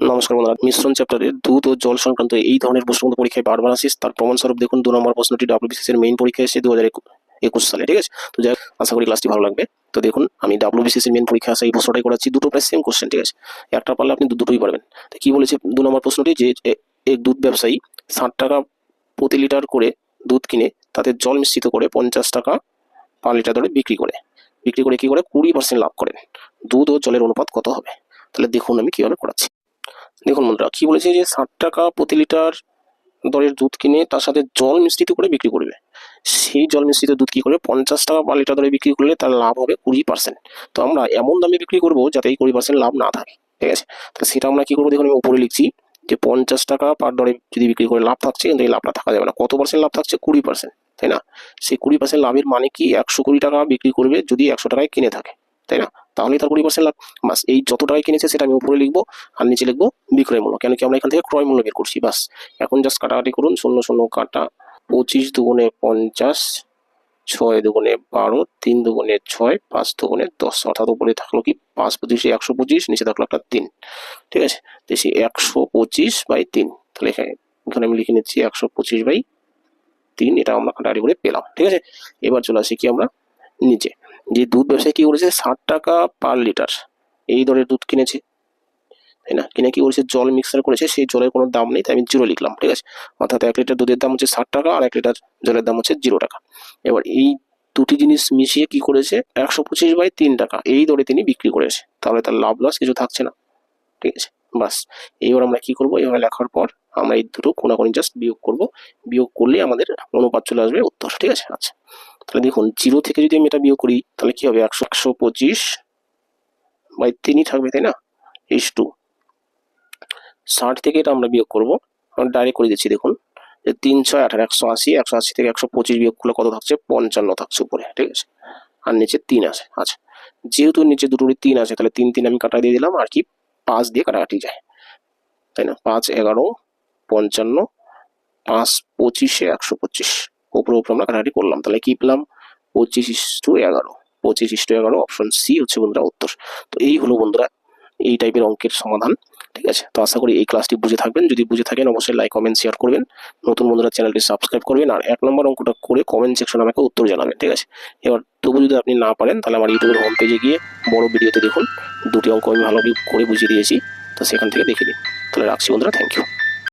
নমস্কার বন্ধুরা, মিশ্রণ চ্যাপ্টারের দুধ ও জল সংক্রান্ত এই ধরনের প্রশ্ন পরীক্ষায় বারবার আসিস, তার প্রমাণস্বরূপ দেখুন দু নম্বর প্রশ্নটি ডাব্লিউবিসিএস এর মেইন পরীক্ষা এসেছে দু হাজার একুশ সালে, ঠিক আছে? তো যাই আশা করি ক্লাসটি ভালো লাগবে। তো দেখুন, আমি ডাব্লিউবিসিএস এর মেইন পরীক্ষা আসা এই প্রশ্নটাই করাচ্ছি, দুটো প্রায় সেম কোশ্চেন ঠিক আছে? একটা পারলে আপনি দুটোই পারবেন। তো কি বলেছে দু নম্বর প্রশ্নটি? যে এক দুধ ব্যবসায়ী ষাট টাকা প্রতি লিটার করে দুধ কিনে, তাতে জল মিশ্রিত করে পঞ্চাশ টাকা পার লিটার দরে বিক্রি করে। বিক্রি করে কি করে? কুড়ি পার্সেন্ট লাভ করেন। দুধ ও জলের অনুপাত কত হবে? তাহলে দেখুন আমি কীভাবে করাচ্ছি। দেখুন বন্ধুরা, কি বলেছে যে ষাট টাকা প্রতি লিটার দরের দুধ কিনে তার সাথে জল মিশ্রিত করে বিক্রি করবে। সেই জল মিশ্রিত দুধ কি করবে? পঞ্চাশ টাকা পার লিটার দরে বিক্রি করলে তার লাভ হবে কুড়ি পার্সেন্ট তো আমরা এমন দামে বিক্রি করব যাতে এই কুড়ি পার্সেন্ট লাভ না থাকে, ঠিক আছে? তো সেটা আমরা কি করব? দেখুন আমি উপরে লিখছি যে পঞ্চাশ টাকা পার দরে যদি বিক্রি করে লাভ থাকছে, কিন্তু এই লাভটা থাকা যাবে না। কত পার্সেন্ট লাভ থাকছে? কুড়ি পার্সেন্ট তাই না? সেই কুড়ি পার্সেন্ট লাভের মানে কি? একশো কুড়ি টাকা বিক্রি করবে যদি একশো টাকায় কিনে থাকে, তাই না? তাহলেই তার কুড়ি পার্সেন্ট লাভ বাস, এই যত টাকায় কিনেছে সেটা আমি উপরে লিখব আর নিচে লিখব বিক্রয় মূল্য। কেন কি আমরা এখান থেকে ক্রয় মূল্য বের করছি, বাস। এখন জাস্ট কাটাকাটি করুন, শূন্য শূন্য কাটা পঁচিশ দুগুণে পঞ্চাশ, ছয় দুগুণে বারো, তিন দুগুণে ছয়, পাঁচ দুগুণে দশ। অর্থাৎ উপরে থাকল কি পাঁচ পঁচিশে একশো পঁচিশ, নিচে থাকল একটা তিন। ঠিক আছে? সেই একশো পঁচিশ বাই তিন, তাহলে এখানে আমি লিখে নিচ্ছি একশো পঁচিশ বাই তিন, এটা আমরা কাটাকাটি করে পেলাম। ঠিক আছে? এবার চলে আসি কি আমরা? নিচে। যে দুধ ব্যবসায়ী কি করেছে ষাট টাকা পার লিটার এই দরের দুধ কিনেছে। তাই না? কিনে কি করেছে জল মিক্সার করেছে। সেই জলের কোনো দাম নেই, তাই আমি জিরো লিখলাম, ঠিক আছে? অর্থাৎ এক লিটার দুধের দাম হচ্ছে ষাট টাকা আর এক লিটার জলের দাম হচ্ছে জিরো টাকা। এবার এই দুটি জিনিস মিশিয়ে কি করেছে? একশো পঁচিশ বাই তিন টাকা। এই দরে তিনি বিক্রি করেছে। তাহলে তার লাভ লস কিছু থাকছে না, ঠিক আছে? বাস। এইবার আমরা কি করব? এবার লেখার পর আমরা এই দুটো কোনাকুনি জাস্ট বিয়োগ করব। বিয়োগ করলে আমাদের অনুপাত চলে আসবে উত্তর, ঠিক আছে? আচ্ছা। তাহলে দেখুন জিরো থেকে যদি আমি এটা বিয়োগ করি, তাহলে কি হবে? একশো একশো পঁচিশ বাই তিনই থাকবে, তাই না? ইস টু ষাট থেকে এটা আমরা বিয়োগ করব। আমরা ডাইরেক্ট করে দিচ্ছি, দেখুন। যে তিন, ছয়, আঠারো, একশো আশি একশো আশি থেকে একশো পঁচিশ বিয়োগ করলে কত থাকছে? পঞ্চান্ন থাকছে উপরে, ঠিক আছে? আর নিচে তিন আছে আচ্ছা। যেহেতু নিচে দুটোরই তিন আছে, তাহলে তিন তিন আমি কাটা দিয়ে দিলাম, আর কি? পাঁচ দিয়ে কাটাকাটি যায়। তাই না? পাঁচ, এগারো, পঞ্চান্ন, পাঁচ, পঁচিশে একশো পঁচিশ। উপরে উপরে আমরা কাটাকাটি করলাম। তাহলে কি পেলাম? পঁচিশ ইস্টু এগারো। পঁচিশ ইস্টু এগারো, অপশন সি হচ্ছে বন্ধুরা উত্তর। তো এই হলো বন্ধুরা এই টাইপের অঙ্কের সমাধান, ঠিক আছে? তো আশা করি এই ক্লাসটি বুঝে থাকবেন। যদি বুঝে থাকেন, অবশ্যই লাইক কমেন্ট শেয়ার করবেন। নতুন বন্ধুরা চ্যানেলটি সাবস্ক্রাইব করবেন আর এক নম্বর অঙ্কটা করে কমেন্ট সেকশনে আমাকে উত্তর জানাবেন, ঠিক আছে? এবার তবু যদি আপনি না পারেন, তাহলে আমার ইউটিউবের হোম পেজে গিয়ে বড় ভিডিওতে দেখুন। দুটি অঙ্ক আমি ভালোভাবে করে বুঝিয়ে দিয়েছি। তো সেখান থেকে দেখে নিন। তাহলে রাখছি বন্ধুরা থ্যাংক ইউ